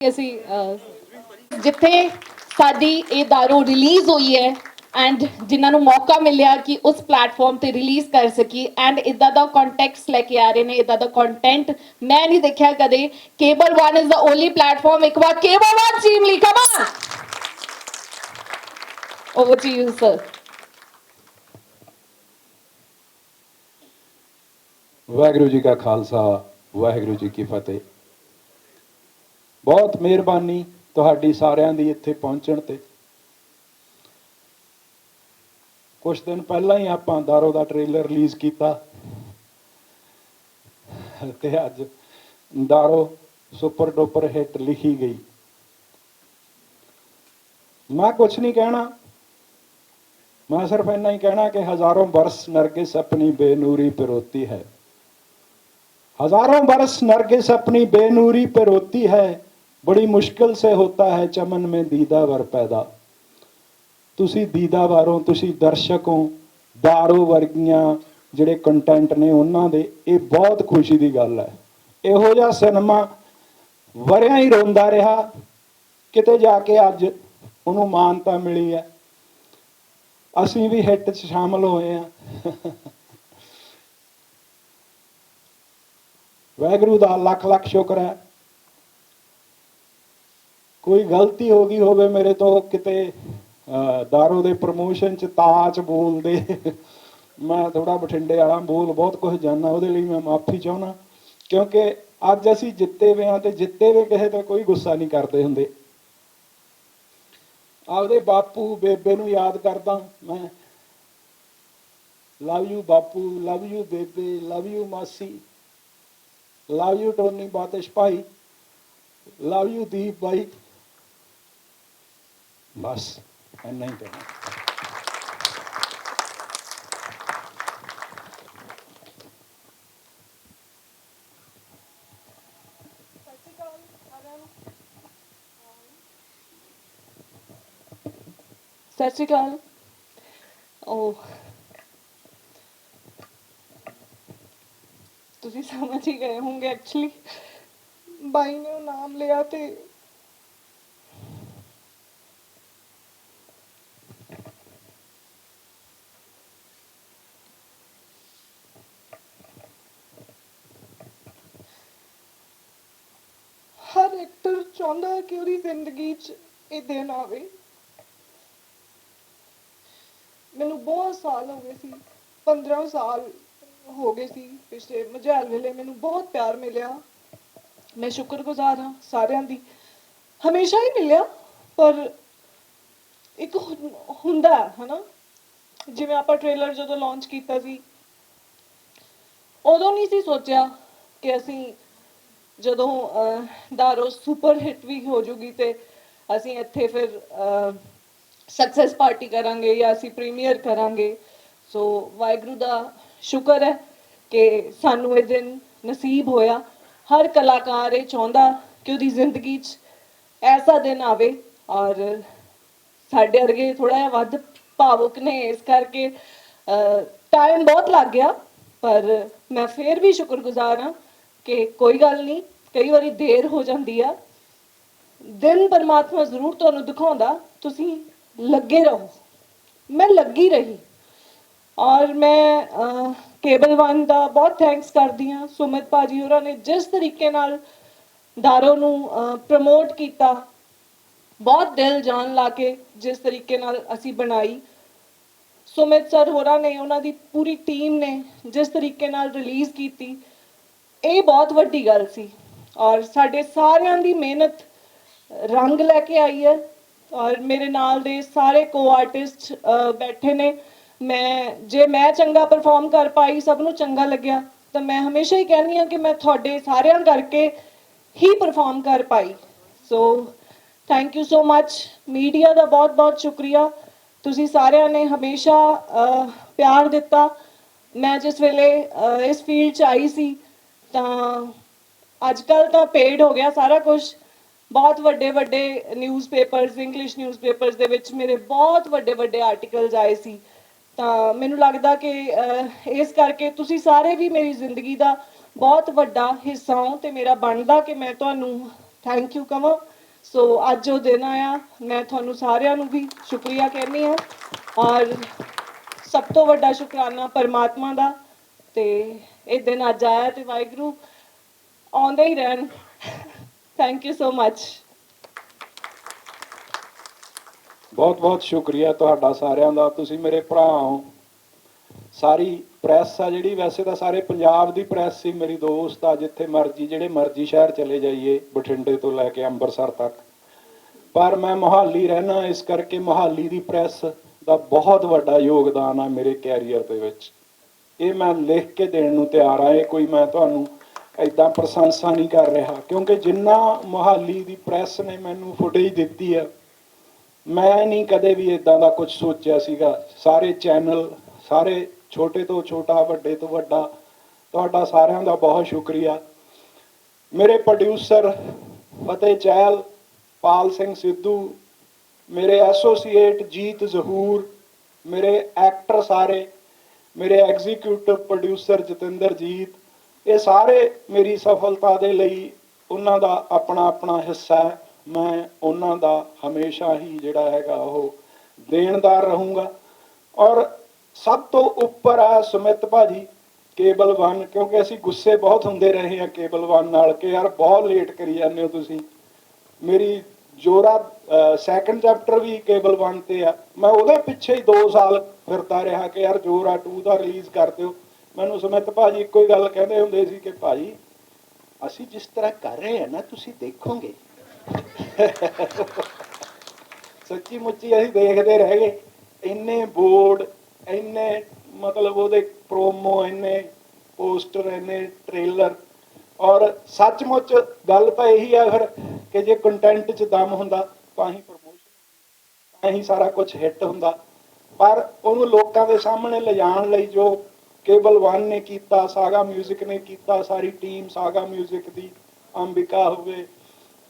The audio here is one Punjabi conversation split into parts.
ਅਸੀਂ ਜਿੱਥੇ ਸਾਡੀ ਇਹ ਦਾਰੂ ਰਿਲੀਜ਼ ਹੋਈ ਹੈ ਐਂਡ ਜਿਨ੍ਹਾਂ ਨੂੰ ਮੌਕਾ ਮਿਲਿਆ ਕਿ ਉਸ ਪਲੇਟਫਾਰਮ ਤੇ ਰਿਲੀਜ਼ ਕਰ ਸਕੀ ਐਂਡ ਇਦਾਂ ਦਾ ਕੰਟੈਕਸਟ ਲੈ ਕੇ ਆ ਰਹੇ ਨੇ ਇਦਾਂ ਦਾ ਕੰਟੈਂਟ ਮੈਂ ਨਹੀਂ ਦੇਖਿਆ ਕਦੇ। Kable 1 is the only platform ਇੱਕ ਵਾਰ ਕੇਬਲ 1 ਟੀਮ ਲਈ come on over to you sir Waheguru ji ਕਾ ਖਾਲਸਾ, ਵਾਹਿਗੁਰੂ ਜੀ ਕੀ ਫਤਿਹ। ਬਹੁਤ ਮਿਹਰਬਾਨੀ ਤੁਹਾਡੀ ਸਾਰਿਆਂ ਦੀ ਇੱਥੇ ਪਹੁੰਚਣ ਤੇ। ਕੁਝ ਦਿਨ ਪਹਿਲਾਂ ਹੀ ਆਪਾਂ ਦਾਰੋ ਦਾ ਟ੍ਰੇਲਰ ਰਿਲੀਜ਼ ਕੀਤਾ। ਤੇ ਅੱਜ ਦਾਰੋ ਸੁਪਰ ਡੋਪਰ ਹਿੱਟ ਲਿਖੀ ਗਈ। ਮੈਂ ਕੁਝ ਨਹੀਂ ਕਹਿਣਾ। ਮੈਂ ਸਿਰਫ ਇੰਨਾ ਹੀ ਕਹਿਣਾ ਕਿ ਹਜ਼ਾਰੋਂ ਬਰਸ ਨਰਗਿਸ ਆਪਣੀ ਬੇਨੂਰੀ ਪਰੋਤੀ ਹੈ। ਹਜ਼ਾਰੋਂ ਬਰਸ ਨਰਗਿਸ ਆਪਣੀ ਬੇਨੂਰੀ ਪਰੋਤੀ ਹੈ। बड़ी मुश्किल से होता है चमन में दीदावर पैदा ਤੁਸੀਂ ਦੀਦਾਵਾਰੋਂ ਤੁਸੀਂ ਦਰਸ਼ਕੋਂ ਦਾਰੋ ਵਰਗੀਆਂ ਜਿਹੜੇ ਕੰਟੈਂਟ ਨੇ ਉਹਨਾਂ ਦੇ ਇਹ ਬਹੁਤ ਖੁਸ਼ੀ ਦੀ ਗੱਲ ਹੈ ਇਹੋ ਜਿਹਾ ਸਿਨੇਮਾ ਵਰਿਆਂ ਹੀ ਰੋਂਦਾ ਰਿਹਾ ਕਿਤੇ ਜਾ ਕੇ ਅੱਜ ਉਹਨੂੰ ਮਾਨਤਾ ਮਿਲੀ ਹੈ ਅਸੀਂ ਵੀ ਹਿੱਟ 'ਚ ਸ਼ਾਮਲ ਹੋਏ ਆ ਵਾਹਿਗੁਰੂ ਦਾ ਲੱਖ ਲੱਖ ਸ਼ੁਕਰ ਹੈ ਕੋਈ ਗਲਤੀ ਹੋ ਗਈ ਹੋਵੇ ਮੇਰੇ ਤੋਂ ਕਿਤੇ ਅਹ, ਦਾਰੂ ਦੇ ਪ੍ਰਮੋਸ਼ਨ ਚ ਤਾਚ ਬੋਲਦੇ ਮੈਂ ਥੋੜਾ ਬਠਿੰਡੇ ਵਾਲਾ ਬੋਲ ਬਹੁਤ ਕੁਝ ਜਾਣਦਾ ਉਹਦੇ ਲਈ ਮੈਂ ਮਾਫੀ ਚਾਹੁੰਦਾ। ਕਿਉਂਕਿ ਅੱਜ ਅਸੀਂ ਜਿੱਤੇ ਵੇ ਹਾਂ ਤੇ ਜਿੱਤੇ ਵੇ ਕਿਸੇ ਦਾ ਕੋਈ ਗੁੱਸਾ ਨਹੀਂ ਕਰਦੇ ਹੁੰਦੇ। ਆਪਦੇ ਬਾਪੂ ਬੇਬੇ ਨੂੰ ਯਾਦ ਕਰਦਾ ਮੈਂ। ਲਵ ਯੂ ਬਾਪੂ ਲਵ ਯੂ ਬੇਬੇ ਲਵ ਯੂ ਮਾਸੀ। ਲਵ ਯੂ ਟੋਨੀ ਬਾਤਿਸ਼ ਭਾਈ। ਲਵ ਯੂ ਦੀਪ ਭਾਈ। ਬਸ, ਇੰਨਾ ਹੀ ਕਹਿਣਾ। ਸਤਿ ਸ਼੍ਰੀ ਅਕਾਲ। ਉਹ ਤੁਸੀਂ ਸਮਝ ਹੀ ਗਏ ਹੋਵੋਗੇ ਐਕਚੁਅਲੀ ਬਾਈ ਨੇ ਉਹ ਨਾਮ ਲਿਆ ਤੇ ਹਰ ਐਕਟਰ ਚਾਹੁੰਦਾ ਹੈ ਕਿ ਉਹਦੀ ਜ਼ਿੰਦਗੀ 'ਚ ਇਹ ਦਿਨ ਆਵੇ। ਮੈਨੂੰ ਬਹੁਤ ਸਾਲ ਹੋ ਗਏ ਸੀ 15 ਸਾਲ ਹੋ ਗਏ ਸੀ ਪਿਛਲੇ ਮਝੈਲ ਵੇਲੇ ਮੈਨੂੰ ਬਹੁਤ ਪਿਆਰ ਮਿਲਿਆ। ਮੈਂ ਸ਼ੁਕਰਗੁਜ਼ਾਰ ਹਾਂ ਸਾਰਿਆਂ ਦੀ। ਹਮੇਸ਼ਾ ਹੀ ਮਿਲਿਆ ਪਰ ਇੱਕ ਹੁੰਦਾ ਹੈ, ਹਨਾ? ਜਿਵੇਂ ਆਪਾਂ ਟ੍ਰੇਲਰ ਜਦੋਂ ਲਾਂਚ ਕੀਤਾ ਸੀ ਉਦੋਂ ਨਹੀਂ ਸੀ ਸੋਚਿਆ ਕਿ ਅਸੀਂ ਜਦੋਂ ਅਹ, ਦਾਰੋ ਸੁਪਰ ਹਿੱਟ ਵੀ ਹੋ ਜੂਗੀ ਤੇ ਅਸੀਂ ਇੱਥੇ ਫਿਰ ਸਕਸੈਸ ਪਾਰਟੀ ਕਰਾਂਗੇ ਜਾਂ ਅਸੀਂ ਪ੍ਰੀਮੀਅਰ ਕਰਾਂਗੇ। ਸੋ ਵਾਹਿਗੁਰੂ ਦਾ ਸ਼ੁਕਰ ਹੈ ਕਿ ਸਾਨੂੰ ਇਹ ਦਿਨ ਨਸੀਬ ਹੋਇਆ। ਹਰ ਕਲਾਕਾਰ ਇਹ ਚਾਹੁੰਦਾ ਕਿ ਉਹਦੀ ਜ਼ਿੰਦਗੀ 'ਚ ਐਸਾ ਦਿਨ ਆਵੇ ਔਰ ਸਾਡੇ ਵਰਗੇ ਥੋੜਾ ਜਿਹਾ ਵੱਧ ਭਾਵੁਕ ਨੇ ਇਸ ਕਰਕੇ ਟਾਈਮ ਬਹੁਤ ਲੱਗ ਗਿਆ। ਪਰ ਮੈਂ ਫੇਰ ਵੀ ਸ਼ੁਕਰਗੁਜ਼ਾਰ ਹਾਂ ਕਿ ਕੋਈ ਗੱਲ ਨਹੀਂ, ਕਈ ਵਾਰੀ ਦੇਰ ਹੋ ਜਾਂਦੀ ਆ। ਦਿਨ ਪਰਮਾਤਮਾ ਜ਼ਰੂਰ ਤੁਹਾਨੂੰ ਦਿਖਾਉਂਦਾ, ਤੁਸੀਂ ਲੱਗੇ ਰਹੋ। ਮੈਂ ਲੱਗੀ ਰਹੀ। ਔਰ ਮੈਂ ਕੇਬਲ ਵਨ ਦਾ ਬਹੁਤ ਥੈਂਕਸ ਕਰਦੀ ਹਾਂ। ਸੁਮਿਤ ਭਾਜੀ ਹੋਰਾਂ ਨੇ ਜਿਸ ਤਰੀਕੇ ਨਾਲ ਦਾਰੋ ਨੂੰ ਪ੍ਰਮੋਟ ਕੀਤਾ, ਬਹੁਤ ਦਿਲ ਜਾਨ ਲਾ ਕੇ ਜਿਸ ਤਰੀਕੇ ਨਾਲ ਅਸੀਂ ਬਣਾਈ। ਸੁਮਿਤ ਸਰ ਹੋਰਾਂ ਨੇ, ਉਹਨਾਂ ਦੀ ਪੂਰੀ ਟੀਮ ਨੇ ਜਿਸ ਤਰੀਕੇ ਨਾਲ ਰਿਲੀਜ਼ ਕੀਤੀ। ਇਹ ਬਹੁਤ ਵੱਡੀ ਗੱਲ ਸੀ। ਔਰ ਸਾਡੇ ਸਾਰਿਆਂ ਦੀ ਮਿਹਨਤ ਰੰਗ ਲੈ ਕੇ ਆਈ ਹੈ। ਔਰ ਮੇਰੇ ਨਾਲ ਦੇ ਸਾਰੇ ਕੋ-ਆਰਟਿਸਟ ਬੈਠੇ ਨੇ। ਮੈਂ, ਜੇ ਮੈਂ ਚੰਗਾ ਪਰਫਾਰਮ ਕਰ ਪਾਈ, ਸਭ ਨੂੰ ਚੰਗਾ ਲੱਗਿਆ, ਤਾਂ ਮੈਂ ਹਮੇਸ਼ਾ ਹੀ ਕਹਿੰਦੀ ਹਾਂ ਕਿ ਮੈਂ ਤੁਹਾਡੇ ਸਾਰਿਆਂ ਕਰਕੇ ਹੀ ਪਰਫਾਰਮ ਕਰ ਪਾਈ। So thank you so much media ਦਾ ਬਹੁਤ ਬਹੁਤ ਸ਼ੁਕਰੀਆ। ਤੁਸੀਂ ਸਾਰਿਆਂ ਨੇ ਹਮੇਸ਼ਾ ਪਿਆਰ ਦਿੱਤਾ। ਮੈਂ ਜਿਸ ਵੇਲੇ ਇਸ ਫੀਲਡ 'ਚ ਆਈ ਸੀ ਤਾਂ ਅੱਜ ਕੱਲ ਤਾਂ ਪੇਡ ਹੋ ਗਿਆ ਸਾਰਾ ਕੁਝ ਬਹੁਤ ਵੱਡੇ ਵੱਡੇ ਨਿਊਜ਼ਪੇਪਰਸ ਇੰਗਲਿਸ਼ ਨਿਊਜ਼ਪੇਪਰਸ ਦੇ ਵਿੱਚ ਮੇਰੇ ਬਹੁਤ ਵੱਡੇ ਵੱਡੇ ਆਰਟੀਕਲਸ ਆਏ ਸੀ। ਤਾਂ ਮੈਨੂੰ ਲੱਗਦਾ ਕਿ ਇਸ ਕਰਕੇ ਤੁਸੀਂ ਸਾਰੇ ਵੀ ਮੇਰੀ ਜ਼ਿੰਦਗੀ ਦਾ ਬਹੁਤ ਵੱਡਾ ਹਿੱਸਾ ਹੋ ਤੇ ਮੇਰਾ ਬਣਦਾ ਕਿ ਮੈਂ ਤੁਹਾਨੂੰ ਥੈਂਕ ਯੂ ਕਹਾਂ ਸੋ ਅੱਜ ਉਹ ਦਿਨ ਆਇਆ, ਮੈਂ ਤੁਹਾਨੂੰ ਸਾਰਿਆਂ ਨੂੰ ਵੀ ਸ਼ੁਕਰੀਆ ਕਹਿੰਦੀ ਹਾਂ। ਔਰ ਸਭ ਤੋਂ ਵੱਡਾ ਸ਼ੁਕਰਾਨਾ ਪਰਮਾਤਮਾ ਦਾ ਤੇ ਇਹ ਦਿਨ ਅੱਜ ਆਇਆ ਤੇ ਵਾਹਿਗੁਰੂ ਆਉਂਦੇ ਹੀ ਰਹਿਣ। ਥੈਂਕ ਯੂ ਸੋ ਮੱਚ ਬਹੁਤ ਬਹੁਤ ਸ਼ੁਕਰੀਆ ਤੁਹਾਡਾ ਸਾਰਿਆਂ ਦਾ। ਤੁਸੀਂ ਮੇਰੇ ਭਰਾ ਹੋ। ਸਾਰੀ ਪ੍ਰੈਸ ਆ ਜਿਹੜੀ, ਵੈਸੇ ਤਾਂ ਸਾਰੇ ਪੰਜਾਬ ਦੀ ਪ੍ਰੈਸ ਸੀ ਮੇਰੀ ਦੋਸਤ ਆ, ਜਿੱਥੇ ਮਰਜ਼ੀ, ਜਿਹੜੇ ਮਰਜ਼ੀ ਸ਼ਹਿਰ ਚਲੇ ਜਾਈਏ, ਬਠਿੰਡੇ ਤੋਂ ਲੈ ਕੇ ਅੰਮ੍ਰਿਤਸਰ ਤੱਕ। ਪਰ ਮੈਂ ਮੋਹਾਲੀ ਰਹਿਣਾ, ਇਸ ਕਰਕੇ ਮੋਹਾਲੀ ਦੀ ਪ੍ਰੈਸ ਦਾ ਬਹੁਤ ਵੱਡਾ ਯੋਗਦਾਨ ਆ ਮੇਰੇ ਕੈਰੀਅਰ ਦੇ ਵਿੱਚ। ਇਹ ਮੈਂ ਲਿਖ ਕੇ ਦੇਣ ਨੂੰ ਤਿਆਰ ਆ ਇਹ ਕੋਈ ਮੈਂ ਤੁਹਾਨੂੰ ਐਦਾਂ ਪ੍ਰਸ਼ੰਸਾ ਨਹੀਂ ਕਰ ਰਿਹਾ। ਕਿਉਂਕਿ ਜਿੰਨਾ ਮੋਹਾਲੀ ਦੀ ਪ੍ਰੈਸ ਨੇ ਮੈਨੂੰ ਫੁਟੇਜ ਦਿੱਤੀ ਆ, ਮੈਂ ਨਹੀਂ ਕਦੇ ਵੀ ਇਦਾਂ ਦਾ ਕੁਝ ਸੋਚਿਆ ਸੀਗਾ। ਸਾਰੇ ਚੈਨਲ ਸਾਰੇ ਛੋਟੇ ਤੋਂ ਛੋਟਾ, ਵੱਡੇ ਤੋਂ ਵੱਡਾ, ਤੁਹਾਡਾ ਸਾਰਿਆਂ ਦਾ ਬਹੁਤ ਸ਼ੁਕਰੀਆ। ਮੇਰੇ ਪ੍ਰੋਡਿਊਸਰ ਫਤਿਹ ਚਹਿਲ, ਪਾਲ ਸਿੰਘ ਸਿੱਧੂ, ਮੇਰੇ ਐਸੋਸੀਏਟ ਜੀਤ ਜ਼ਹੂਰ, ਮੇਰੇ ਐਕਟਰ ਸਾਰੇ ਮੇਰੇ ਐਗਜ਼ੀਕਿਊਟਿਵ ਪ੍ਰੋਡਿਊਸਰ ਜਤਿੰਦਰਜੀਤ, ਇਹ ਸਾਰੇ ਮੇਰੀ ਸਫਲਤਾ ਦੇ ਲਈ ਉਹਨਾਂ ਦਾ ਆਪਣਾ ਆਪਣਾ ਹਿੱਸਾ ਹੈ। ਮੈਂ ਉਹਨਾਂ ਦਾ ਹਮੇਸ਼ਾ ਹੀ ਜਿਹੜਾ ਹੈਗਾ ਉਹ ਦੇਣਦਾਰ ਰਹੂੰਗਾ। ਔਰ ਸਭ ਤੋਂ ਉੱਪਰ ਆ ਸੁਮਿਤ ਭਾਜੀ, ਕੇਬਲ 1 ਕਿਉਂਕਿ ਅਸੀਂ ਗੁੱਸੇ ਬਹੁਤ ਹੁੰਦੇ ਰਹੇ ਆ ਕੇਬਲ 1 ਨਾਲ ਕਿ ਯਾਰ ਬਹੁਤ ਲੇਟ ਕਰੀ ਜਾਂਦੇ ਹੋ ਤੁਸੀਂ। ਮੇਰੀ ਜੋਰਾ ਸੈਕੰਡ ਚੈਪਟਰ ਵੀ ਕੇਬਲ 1 ਤੇ ਆ। ਮੈਂ ਉਹਦੇ ਪਿੱਛੇ ਹੀ 2 ਸਾਲ ਫਿਰਦਾ ਰਿਹਾ ਕਿ ਯਾਰ ਜੋਰਾ 2 ਦਾ ਰਿਲੀਜ਼ ਕਰ ਦਿਓ। ਮੈਨੂੰ ਸੁਮਿਤ ਭਾਜੀ ਇੱਕੋ ਹੀ ਗੱਲ ਕਹਿੰਦੇ ਹੁੰਦੇ ਸੀ ਕਿ ਭਾਜੀ, ਅਸੀਂ ਜਿਸ ਤਰ੍ਹਾਂ ਕਰ ਰਹੇ ਹਾਂ ਨਾ, ਤੁਸੀਂ ਦੇਖੋਗੇ। ਸੱਚੀ ਮੁੱਚੀ ਅਸੀਂ ਦੇਖਦੇ ਰਹਿ ਗਏ ਇੰਨੇ ਬੋਰਡ ਇੰਨੇ ਮਤਲਬ ਉਹਦੇ ਪ੍ਰੋਮੋ ਇੰਨੇ ਪੋਸਟਰ ਇੰਨੇ ਟ੍ਰੇਲਰ ਔਰ ਸੱਚਮੁੱਚ ਗੱਲ ਤਾਂ ਇਹੀ ਆ, ਫਿਰ ਕਿ ਜੇ ਕੰਟੈਂਟ 'ਚ ਦਮ ਹੁੰਦਾ ਤਾਂ ਹੀ ਪ੍ਰਮੋਸ਼ਨ ਤਾਂ ਹੀ ਸਾਰਾ ਕੁਝ ਹਿੱਟ ਹੁੰਦਾ ਪਰ ਉਹਨੂੰ ਲੋਕਾਂ ਦੇ ਸਾਹਮਣੇ ਲਿਜਾਣ ਲਈ ਜੋ ਕੇਬਲ 1 ਨੇ ਕੀਤਾ ਸਾਗਾ 뮤직 ਨੇ ਕੀਤਾ ਸਾਰੀ ਟੀਮ ਸਾਗਾ 뮤직 ਦੀ ਅੰਬਿਕਾ ਹੋਵੇ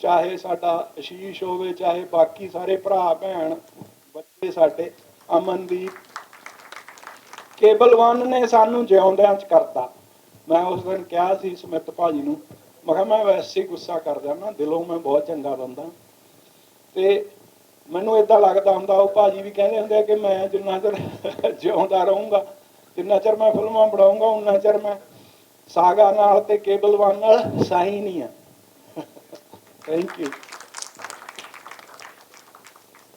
ਚਾਹੇ ਸਾਡਾ ਆਸ਼ੀਸ਼ ਹੋਵੇ ਚਾਹੇ ਬਾਕੀ ਸਾਰੇ ਭਰਾ ਭੈਣ ਬੱਚੇ ਸਾਡੇ ਅਮਨਦੀਪ ਕੇਬਲ 1 ਨੇ ਸਾਨੂੰ ਜਿਉਂਦਿਆਂ ਚ ਕਰਤਾ ਮੈਂ ਉਸ ਦਿਨ ਕਿਹਾ ਸੀ ਸਮਿਤ ਭਾਜੀ ਨੂੰ ਮੈਂ ਕਿਹਾ ਮੈਂ ਵੈਸੇ ਹੀ ਗੁੱਸਾ ਕਰ ਜਾਂਦਾ ਦਿਲੋਂ ਮੈਂ ਬਹੁਤ ਚੰਗਾ ਬੰਦਾ ਤੇ ਮੈਨੂੰ ਇਦਾਂ ਲੱਗਦਾ ਹੁੰਦਾ ਉਹ ਭਾਜੀ ਵੀ ਕਹਿੰਦੇ ਹੁੰਦੇ ਆ ਕਿ ਮੈਂ ਜਿੰਨਾ ਚਿਰ ਜਿਉਂਦਾ ਰਹੂੰਗਾ ਜਿੰਨਾ ਚਿਰ ਮੈਂ ਫਿਲਮਾਂ ਬਣਾਉਂਗਾ ਉਨਾ ਚਿਰ ਮੈਂ ਸਾਗਾ ਨਾਲ ਤੇ ਕੇਬਲ 1 ਨਾਲ ਸਾਈ ਨਹੀਂ ਆ thank you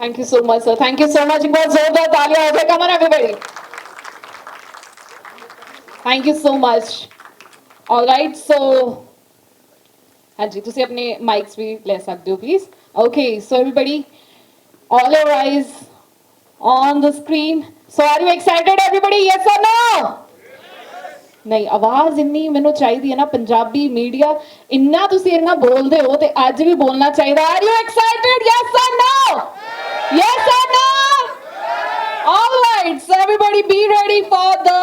Thank you so much, sir. Thank you so much. एक बार जोरदार तालियां हो जाए. Come on, everybody. Thank you so much. All right, so ਹਾਂਜੀ, ਤੁਸੀਂ ਆਪਣੇ ਮਾਈਕਸ ਵੀ ਲੈ ਸਕਦੇ ਹੋ please okay so everybody all your eyes on the screen. So are you excited, everybody? Yes or no? ਨਹੀਂ, ਆਵਾਜ਼ ਇੰਨੀ ਮੈਨੂੰ ਚਾਹੀਦੀ ਹੈ ਨਾ, ਪੰਜਾਬੀ ਮੀਡੀਆ ਇੰਨਾ ਤੁਸੀਂ ਇੰਨਾ ਬੋਲਦੇ ਹੋ ਤੇ ਅੱਜ ਵੀ ਬੋਲਣਾ ਚਾਹੀਦਾ। Are you excited yes or no yes or no all right so everybody be ready for the